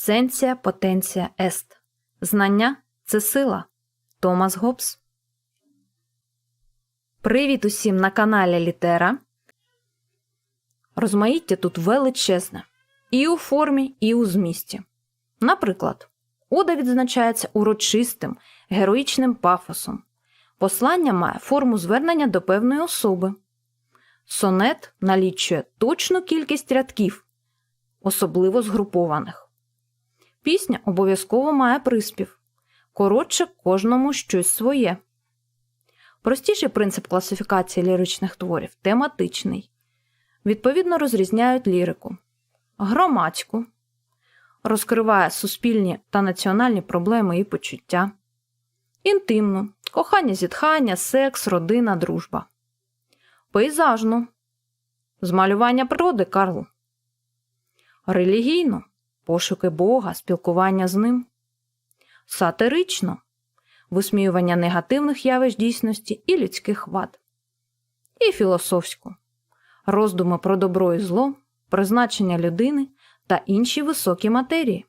Сценція потенція ест. Знання це сила. Томас Гоббс. Привіт усім на каналі Літера. Розмаїття тут величезне. І у формі, і у змісті. Наприклад, Ода відзначається урочистим, героїчним пафосом. Послання має форму звернення до певної особи. Сонет налічує точну кількість рядків, особливо згрупованих. Пісня обов'язково має приспів. Коротше, кожному щось своє. Простіший принцип класифікації ліричних творів тематичний. Відповідно розрізняють лірику, громадську, розкриває суспільні та національні проблеми і почуття, інтимну, кохання, зітхання, секс, родина, дружба, пейзажну, змалювання природи Карлу, релігійну, пошуки Бога, спілкування з ним, Сатирично. Висміювання негативних явищ дійсності і людських вад, і філософську, роздуми про добро і зло, призначення людини та інші високі матерії.